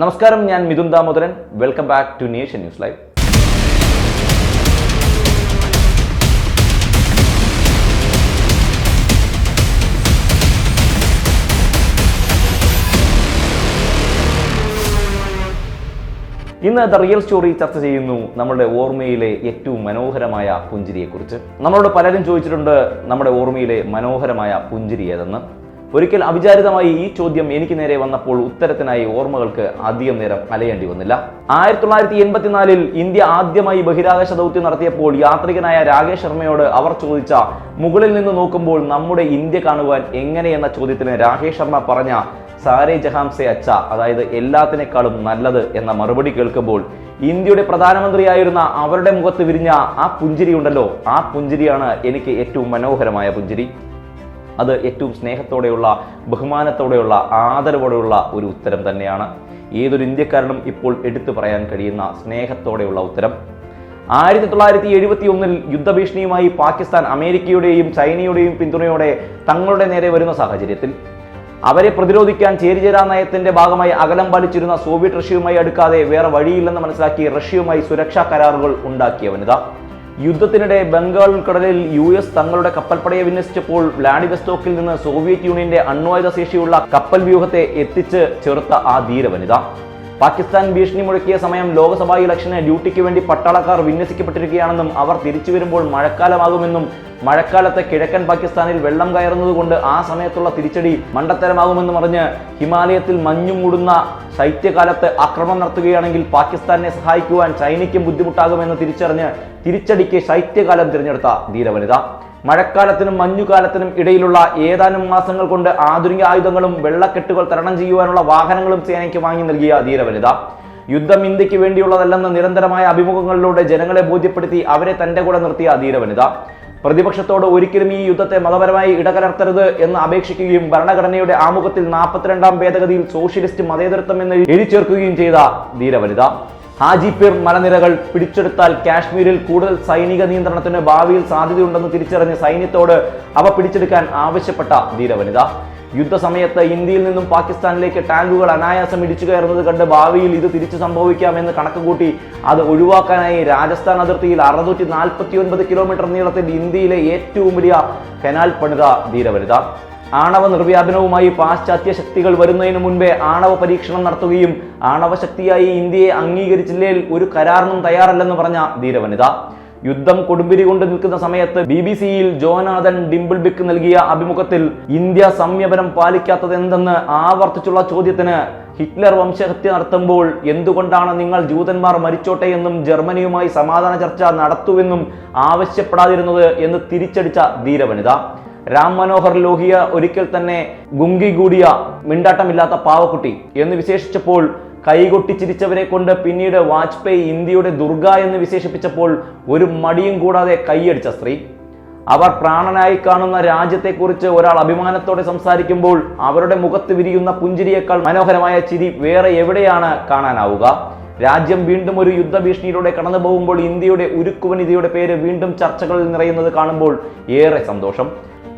നമസ്കാരം ഞാൻ Mithun Damodaran. Welcome back to nation news live ഇന്ന് ദ റിയൽ സ്റ്റോറി ചർച്ച ചെയ്യുന്നു നമ്മുടെ ഓർമ്മയിലെ ഏറ്റവും മനോഹരമായ പുഞ്ചിരിയെക്കുറിച്ച്. നമ്മളോട് പലരും ചോദിച്ചിട്ടുണ്ട് നമ്മുടെ ഓർമ്മയിലെ മനോഹരമായ പുഞ്ചിരി ഏതെന്ന്. ഒരിക്കൽ അവിചാരിതമായി ഈ ചോദ്യം എനിക്ക് നേരെ വന്നപ്പോൾ ഉത്തരത്തിനായി ഓർമ്മകൾക്ക് അധികം നേരം അലയേണ്ടി വന്നില്ല. ആയിരത്തി തൊള്ളായിരത്തി എൺപത്തിനാലിൽ ഇന്ത്യ ആദ്യമായി ബഹിരാകാശ ദൗത്യം നടത്തിയപ്പോൾ യാത്രികനായ രാകേഷ് ശർമ്മയോട് അവർ ചോദിച്ച മുകളിൽ നിന്ന് നോക്കുമ്പോൾ നമ്മുടെ ഇന്ത്യ കാണുവാൻ എങ്ങനെ? എന്ന ചോദ്യത്തിന് രാകേഷ് ശർമ്മ പറഞ്ഞ സാരേ ജഹാംസെ അച്ച അതായത് എല്ലാത്തിനേക്കാളും നല്ലത് എന്ന മറുപടി കേൾക്കുമ്പോൾ ഇന്ത്യയുടെ പ്രധാനമന്ത്രിയായിരുന്ന അവരുടെ മുഖത്ത് വിരിഞ്ഞ ആ പുഞ്ചിരി ഉണ്ടല്ലോ ആ പുഞ്ചിരിയാണ് എനിക്ക് ഏറ്റവും മനോഹരമായ പുഞ്ചിരി. അത് ഏറ്റവും സ്നേഹത്തോടെയുള്ള ബഹുമാനത്തോടെയുള്ള ആദരവോടെയുള്ള ഒരു ഉത്തരം തന്നെയാണ്. ഏതൊരു ഇന്ത്യക്കാരനും ഇപ്പോൾ എടുത്തു പറയാൻ കഴിയുന്ന സ്നേഹത്തോടെയുള്ള ഉത്തരം. ആയിരത്തി തൊള്ളായിരത്തി എഴുപത്തി ഒന്നിൽ യുദ്ധഭീഷണിയുമായി പാകിസ്ഥാൻ അമേരിക്കയുടെയും ചൈനയുടെയും പിന്തുണയോടെ തങ്ങളുടെ നേരെ വരുന്ന സാഹചര്യത്തിൽ അവരെ പ്രതിരോധിക്കാൻ ചേരിചേരാ നയത്തിന്റെ ഭാഗമായി അകലം പാലിച്ചിരുന്ന സോവിയറ്റ് റഷ്യയുമായി അടുക്കാതെ വേറെ വഴിയില്ലെന്ന് മനസ്സിലാക്കി റഷ്യയുമായി സുരക്ഷാ കരാറുകൾ ഉണ്ടാക്കിയ വനിത യുദ്ധത്തിനിടെ ബംഗാൾ ഉൾക്കടലിൽ യു എസ് തങ്ങളുടെ കപ്പൽപ്പടയെ വിന്യസിച്ചപ്പോൾ വ്ലാഡിവസ്റ്റോക്കിൽ നിന്ന് സോവിയറ്റ് യൂണിയന്റെ അണ്വായുധ ശേഷിയുള്ള കപ്പൽ വ്യൂഹത്തെ എത്തിച്ച് ചെറുത്ത ആ ധീര വനിത പാകിസ്ഥാൻ ഭീഷണി മുഴക്കിയ സമയം ലോക്സഭാ ഇലക്ഷന് ഡ്യൂട്ടിക്ക് വേണ്ടി പട്ടാളക്കാർ വിന്യസിക്കപ്പെട്ടിരിക്കുകയാണെന്നും അവർ തിരിച്ചു വരുമ്പോൾ മഴക്കാലമാകുമെന്നും മഴക്കാലത്ത് കിഴക്കൻ പാകിസ്ഥാനിൽ വെള്ളം കയറുന്നതുകൊണ്ട് ആ സമയത്തുള്ള തിരിച്ചടി മണ്ടത്തരമാകുമെന്നും പറഞ്ഞ് ഹിമാലയത്തിൽ മഞ്ഞു മൂടുന്ന ശൈത്യകാലത്ത് ആക്രമണം നടത്തുകയാണെങ്കിൽ പാകിസ്ഥാനെ സഹായിക്കുവാൻ ചൈനയ്ക്കും ബുദ്ധിമുട്ടാകുമെന്ന് തിരിച്ചറിഞ്ഞ് തിരിച്ചടിക്ക് ശൈത്യകാലം തിരഞ്ഞെടുത്ത ധീരവനിത. മഴക്കാലത്തിനും മഞ്ഞുകാലത്തിനും ഇടയിലുള്ള ഏതാനും മാസങ്ങൾ കൊണ്ട് ആധുനിക ആയുധങ്ങളും വെള്ളക്കെട്ടുകൾ തരണം ചെയ്യുവാനുള്ള വാഹനങ്ങളും സേനയ്ക്ക് വാങ്ങി നൽകിയ ധീരവനിത യുദ്ധം ഇന്ത്യയ്ക്ക് വേണ്ടിയുള്ളതല്ലെന്ന് നിരന്തരമായ അഭിമുഖങ്ങളിലൂടെ ജനങ്ങളെ ബോധ്യപ്പെടുത്തി അവരെ തന്റെ കൂടെ നിർത്തിയ ധീരവനിത പ്രതിപക്ഷത്തോട് ഒരിക്കലും ഈ യുദ്ധത്തെ മതപരമായി ഇടകലർത്തരുത് എന്ന് അപേക്ഷിക്കുകയും ഭരണഘടനയുടെ ആമുഖത്തിൽ നാൽപ്പത്തിരണ്ടാം ഭേദഗതിയിൽ സോഷ്യലിസ്റ്റ് മതേതരത്വം എന്ന് എഴുതി ചേർക്കുകയും ചെയ്ത ധീരവനിത ഹാജിപീർ മലനിരകൾ പിടിച്ചെടുത്താൽ കാശ്മീരിൽ കൂടുതൽ സൈനിക നിയന്ത്രണത്തിന് ഭാവിയിൽ സാധ്യതയുണ്ടെന്ന് തിരിച്ചറിഞ്ഞ് സൈന്യത്തോട് അവ പിടിച്ചെടുക്കാൻ ആവശ്യപ്പെട്ട ധീരവനിത. യുദ്ധസമയത്ത് ഇന്ത്യയിൽ നിന്നും പാകിസ്ഥാനിലേക്ക് ടാങ്കുകൾ അനായാസം ഇടിച്ചു കയറുന്നത് കണ്ട് ഭാവിയിൽ ഇത് തിരിച്ചു സംഭവിക്കാമെന്ന് കണക്കുകൂട്ടി അത് ഒഴിവാക്കാനായി രാജസ്ഥാൻ അതിർത്തിയിൽ അറുന്നൂറ്റി നാൽപ്പത്തി ഒൻപത് കിലോമീറ്റർ നീളത്തിൽ ഇന്ത്യയിലെ ഏറ്റവും വലിയ കനാൽ പണിത ധീരവനിത. ആണവ നിർവ്യാപനവുമായി പാശ്ചാത്യ ശക്തികൾ വരുന്നതിന് മുൻപേ ആണവ പരീക്ഷണം നടത്തുകയും ആണവ ശക്തിയായി ഇന്ത്യയെ അംഗീകരിച്ചില്ലേൽ ഒരു കരാറിനും തയ്യാറല്ലെന്ന് പറഞ്ഞ ധീരവനിത. യുദ്ധം കൊടുമ്പിരി കൊണ്ട് നിൽക്കുന്ന സമയത്ത് ബി ബി സിയിൽ ജോനാഥൻ ഡിംബിൾബിക്ക് നൽകിയ അഭിമുഖത്തിൽ ഇന്ത്യ സംയമനം പാലിക്കാത്തത് എന്തെന്ന് ആവർത്തിച്ചുള്ള ചോദ്യത്തിന് ഹിറ്റ്ലർ വംശഹത്യ നടത്തുമ്പോൾ എന്തുകൊണ്ടാണ് നിങ്ങൾ ജൂതന്മാർ മരിച്ചോട്ടെ എന്നും ജർമ്മനിയുമായി സമാധാന ചർച്ച നടത്തുവെന്നും ആവശ്യപ്പെടാതിരുന്നത് എന്ന് തിരിച്ചടിച്ച ധീരവനിത. രാം മനോഹർ ലോഹിയ ഒരിക്കൽ തന്നെ ഗുങ്കി കൂടിയ മിണ്ടാട്ടമില്ലാത്ത പാവക്കുട്ടി എന്ന് വിശേഷിച്ചപ്പോൾ കൈകൊട്ടി ചിരിച്ചവരെ കൊണ്ട് പിന്നീട് വാജ്പേയി ഇന്ത്യയുടെ ദുർഗ എന്ന് വിശേഷിപ്പിച്ചപ്പോൾ ഒരു മടിയും കൂടാതെ കൈയടിച്ച സ്ത്രീ. അവർ പ്രാണനായി കാണുന്ന രാജ്യത്തെക്കുറിച്ച് ഒരാൾ അഭിമാനത്തോടെ സംസാരിക്കുമ്പോൾ അവരുടെ മുഖത്ത് വിരിയുന്ന പുഞ്ചിരിയേക്കാൾ മനോഹരമായ ചിരി വേറെ എവിടെയാണ് കാണാനാവുക? രാജ്യം വീണ്ടും ഒരു യുദ്ധഭീഷണിയിലൂടെ കടന്നു പോകുമ്പോൾ ഇന്ത്യയുടെ ഉരുക്കുവനിതയുടെ പേര് വീണ്ടും ചർച്ചകളിൽ നിറയുന്നത് കാണുമ്പോൾ ഏറെ സന്തോഷം.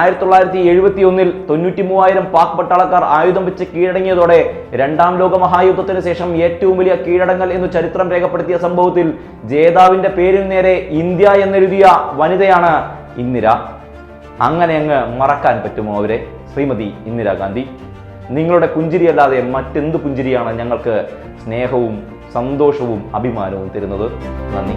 ആയിരത്തി തൊള്ളായിരത്തി എഴുപത്തി ഒന്നിൽ തൊണ്ണൂറ്റി മൂവായിരം പാക് പട്ടാളക്കാർ ആയുധം വെച്ച് കീഴടങ്ങിയതോടെ രണ്ടാം ലോക മഹായുദ്ധത്തിന് ശേഷം ഏറ്റവും വലിയ കീഴടങ്ങൽ എന്ന് ചരിത്രം രേഖപ്പെടുത്തിയ സംഭവത്തിൽ ജേതാവിന്റെ പേരിന് നേരെ ഇന്ത്യ എന്നെഴുതിയ വനിതയാണ് ഇന്ദിര. അങ്ങനെ അങ്ങ് മറക്കാൻ പറ്റുമോ അവരെ? ശ്രീമതി ഇന്ദിരാഗാന്ധി നിങ്ങളുടെ പുഞ്ചിരിയല്ലാതെ മറ്റെന്ത് പുഞ്ചിരിയാണ് ഞങ്ങൾക്ക് സ്നേഹവും സന്തോഷവും അഭിമാനവും തരുന്നത്? നന്ദി.